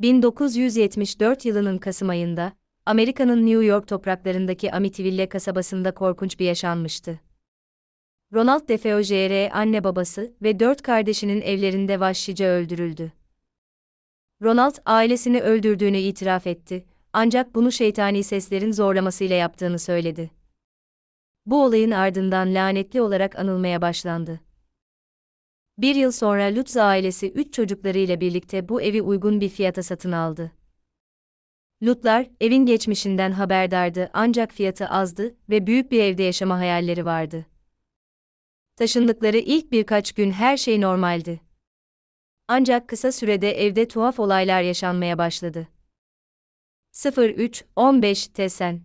1974 yılının Kasım ayında, Amerika'nın New York topraklarındaki Amityville kasabasında korkunç bir yaşanmıştı. Ronald DeFeo Jr. anne babası ve dört kardeşinin evlerinde vahşice öldürüldü. Ronald ailesini öldürdüğünü itiraf etti, ancak bunu şeytani seslerin zorlamasıyla yaptığını söyledi. Bu olayın ardından lanetli olarak anılmaya başlandı. Bir yıl sonra Lutz ailesi üç çocuklarıyla birlikte bu evi uygun bir fiyata satın aldı. Lutlar, evin geçmişinden haberdardı ancak fiyatı azdı ve büyük bir evde yaşama hayalleri vardı. Taşındıkları ilk birkaç gün her şey normaldi. Ancak kısa sürede evde tuhaf olaylar yaşanmaya başladı. 03-15 Tesen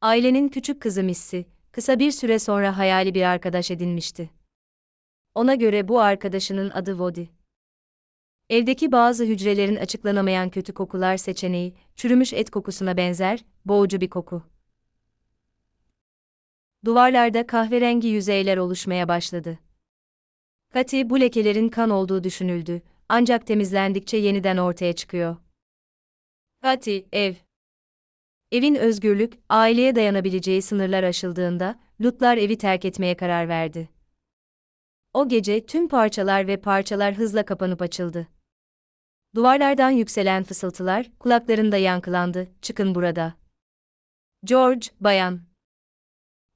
Ailenin küçük kızı Missy, kısa bir süre sonra hayali bir arkadaş edinmişti. Ona göre bu arkadaşının adı Wody. Evdeki bazı hücrelerin açıklanamayan kötü kokular seçeneği, çürümüş et kokusuna benzer, boğucu bir koku. Duvarlarda kahverengi yüzeyler oluşmaya başladı. Kati bu lekelerin kan olduğu düşünüldü, ancak temizlendikçe yeniden ortaya çıkıyor. Kati, ev. Evin özgürlük, aileye dayanabileceği sınırlar aşıldığında, Lutlar evi terk etmeye karar verdi. O gece tüm parçalar ve parçalar hızla kapanıp açıldı. Duvarlardan yükselen fısıltılar kulaklarında yankılandı. Çıkın burada. George, bayan.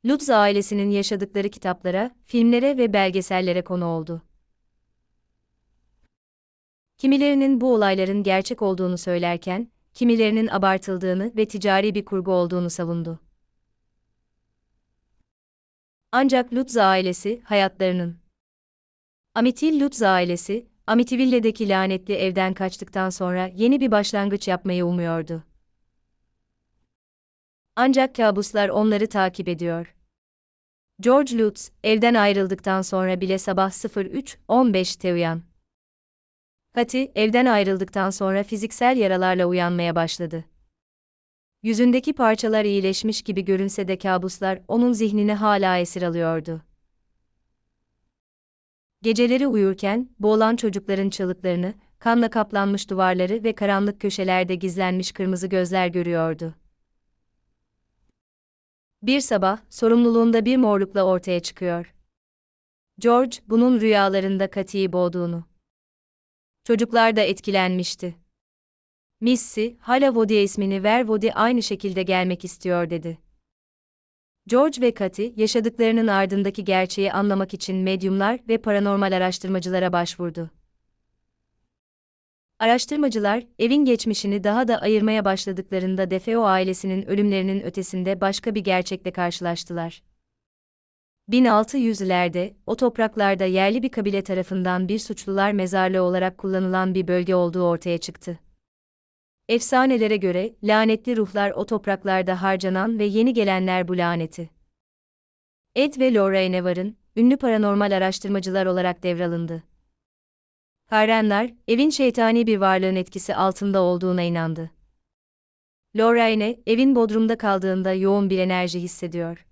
Lutz ailesinin yaşadıkları kitaplara, filmlere ve belgesellere konu oldu. Kimilerinin bu olayların gerçek olduğunu söylerken, kimilerinin abartıldığını ve ticari bir kurgu olduğunu savundu. Ancak Lutz ailesi hayatlarının Amityville Lutz ailesi, Amityville'deki lanetli evden kaçtıktan sonra yeni bir başlangıç yapmayı umuyordu. Ancak kabuslar onları takip ediyor. George Lutz, evden ayrıldıktan sonra bile sabah 03.15'te uyan. Patty, evden ayrıldıktan sonra fiziksel yaralarla uyanmaya başladı. Yüzündeki parçalar iyileşmiş gibi görünse de kabuslar onun zihnini hala esir alıyordu. Geceleri uyurken, boğulan çocukların çığlıklarını, kanla kaplanmış duvarları ve karanlık köşelerde gizlenmiş kırmızı gözler görüyordu. Bir sabah, sorumluluğunda bir morlukla ortaya çıkıyor. George, bunun rüyalarında Kati'yi boğduğunu. Çocuklar da etkilenmişti. Missy, hala Wody ismini ver Wody aynı şekilde gelmek istiyor dedi. George ve Kathy, yaşadıklarının ardındaki gerçeği anlamak için medyumlar ve paranormal araştırmacılara başvurdu. Araştırmacılar, evin geçmişini daha da ayırmaya başladıklarında Defeo ailesinin ölümlerinin ötesinde başka bir gerçekle karşılaştılar. 1600'lerde, o topraklarda yerli bir kabile tarafından bir suçlular mezarlığı olarak kullanılan bir bölge olduğu ortaya çıktı. Efsanelere göre, lanetli ruhlar o topraklarda harcanan ve yeni gelenler bu laneti. Ed ve Lorraine Varın, ünlü paranormal araştırmacılar olarak devralındı. Hayranlar, evin şeytani bir varlığın etkisi altında olduğuna inandı. Lorraine, evin bodrumda kaldığında yoğun bir enerji hissediyor.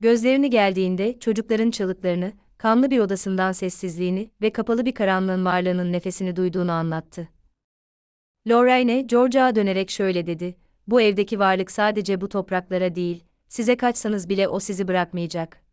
Gözlerini geldiğinde çocukların çığlıklarını, kanlı bir odasından sessizliğini ve kapalı bir karanlığın varlığının nefesini duyduğunu anlattı. Lorraine, George'a dönerek şöyle dedi, bu evdeki varlık sadece bu topraklara değil, size kaçsanız bile o sizi bırakmayacak.